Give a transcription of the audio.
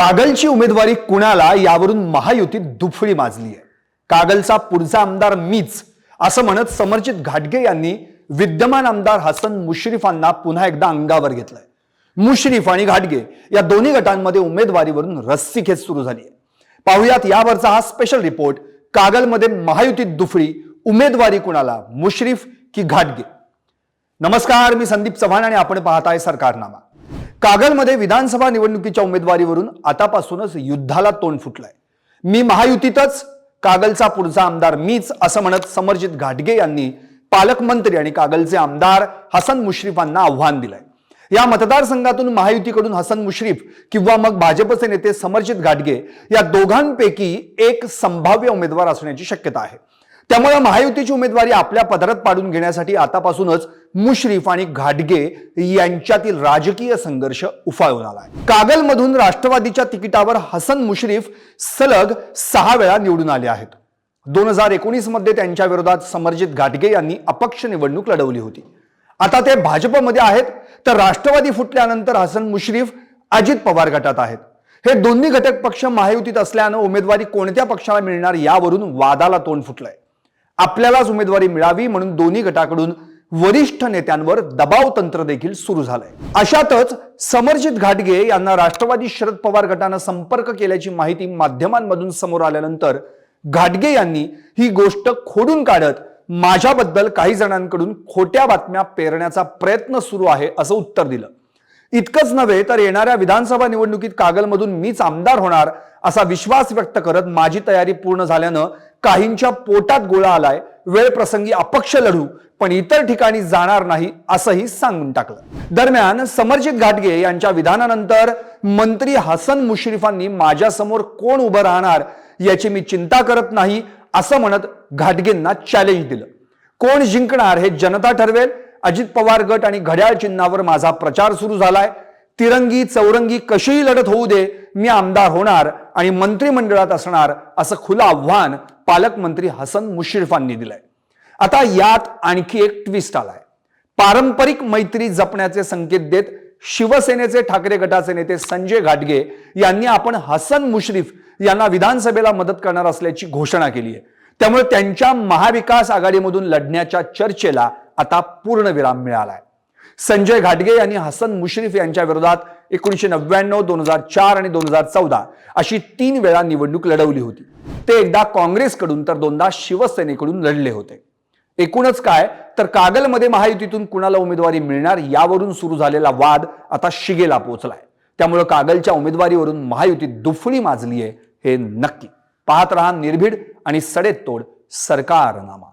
कागलची उमेदवारी कुणाला यावरून महायुतीत दुफळी माजली आहे कागलचा पुढचा आमदार मीच असं म्हणत समर्जित घाटगे यांनी विद्यमान आमदार हसन मुश्रीफांना पुन्हा एकदा अंगावर घेतलंय. मुश्रीफ आणि घाटगे या दोन्ही गटांमध्ये उमेदवारीवरून रस्सीखेच सुरू झाली आहे पाहुयात यावरचा हा स्पेशल रिपोर्ट कागलमध्ये महायुतीत दुफळी उमेदवारी कुणाला? मुश्रीफ की घाटगे? नमस्कार मी संदीप चव्हाण आणि आपण पाहताय सरकारनामा. कागलमध्ये विधानसभा निवडणुकीच्या उमेदवारीवरून आतापासूनच युद्धाला तोंड फुटलंय. मी महायुतीतच कागलचा पुढचा आमदार मीच असं म्हणत समर्जित घाटगे यांनी पालकमंत्री आणि कागलचे आमदार हसन मुश्रीफांना आव्हान दिलंय. या मतदारसंघातून महायुतीकडून हसन मुश्रीफ किंवा मग भाजपचे नेते समर्जित घाटगे या दोघांपैकी एक संभाव्य उमेदवार असण्याची शक्यता आहे. त्यामुळे महायुतीची उमेदवारी आपल्या पदरात पाडून घेण्यासाठी आतापासूनच मुश्रीफ आणि घाटगे यांच्यातील राजकीय संघर्ष उफाळून आला आहे कागलमधून राष्ट्रवादीच्या तिकिटावर हसन मुश्रीफ सलग सहा वेळा निवडून आले आहेत. दोन हजार एकोणीसमध्ये त्यांच्या विरोधात समर्जित घाटगे यांनी अपक्ष निवडणूक लढवली होती. आता ते भाजपमध्ये आहेत तर राष्ट्रवादी फुटल्यानंतर हसन मुश्रीफ अजित पवार गटात आहेत. हे दोन्ही घटक पक्ष महायुतीत असल्यानं उमेदवारी कोणत्या पक्षाला मिळणार यावरून वादाला तोंड फुटलंय. आपल्यालाच उमेदवारी मिळावी म्हणून दोन्ही गटाकडून वरिष्ठ नेत्यांवर दबाव तंत्र देखील सुरू झालंय. अशातच समर्जित घाटगे यांना राष्ट्रवादी शरद पवार गटानं संपर्क केल्याची माहिती माध्यमांमधून समोर आल्यानंतर घाटगे यांनी ही गोष्ट खोडून काढत माझ्याबद्दल काही जणांकडून खोट्या बातम्या पेरण्याचा प्रयत्न सुरू आहे असं उत्तर दिलं. इतकंच नव्हे तर येणाऱ्या विधानसभा निवडणुकीत कागलमधून मीच आमदार होणार असा विश्वास व्यक्त करत माझी तयारी पूर्ण झाल्यानं काहींच्या पोटात गोळा आलाय वेळ प्रसंगी अपक्ष लढू पण इतर ठिकाणी जाणार नाही असंही सांगून टाकलं. दरम्यान समर्जित घाटगे यांच्या विधानानंतर मंत्री हसन मुश्रीफांनी माझ्यासमोर कोण उभं राहणार याची मी चिंता करत नाही असं म्हणत घाटगेंना चॅलेंज दिलं. कोण जिंकणार हे जनता ठरवेल अजित पवार गट आणि घड्याळ चिन्हावर माझा प्रचार सुरू झालाय. तिरंगी चौरंगी कशीही लढत होऊ दे मी आमदार होणार आणि मंत्रिमंडळात असणार असं खुलं आव्हान पालकमंत्री हसन मुश्रीफांनी दिलंय. आता यात आणखी एक ट्विस्ट आलाय. पारंपरिक मैत्री जपण्याचे संकेत देत शिवसेनेचे ठाकरे गटाचे नेते संजय घाटगे यांनी आपण हसन मुश्रीफ यांना विधानसभेला मदत करणार असल्याची घोषणा केली आहे त्यामुळे त्यांच्या महाविकास आघाडीमधून लढण्याच्या चर्चेला आता पूर्णविराम मिळालाय. संजय घाटगे यांनी हसन मुश्रीफ यांच्या विरोधात एकोणीशे नव्याण्णव दोन हजार चार आणि दोन हजार चौदा अशी तीन वेळा निवडणूक लढवली होती. ते एकदा काँग्रेसकडून तर दोनदा शिवसेनेकडून लढले होते. एकूणच काय? तर कागलमध्ये महायुतीतून कुणाला उमेदवारी मिळणार यावरून सुरू झालेला वाद आता शिगेला पोहोचलाय त्यामुळे कागलच्या उमेदवारीवरून महायुतीत दुफळी माजली आहे हे नक्की. पाहत रहा निर्भीड आणि सडेतोड सरकारनामा.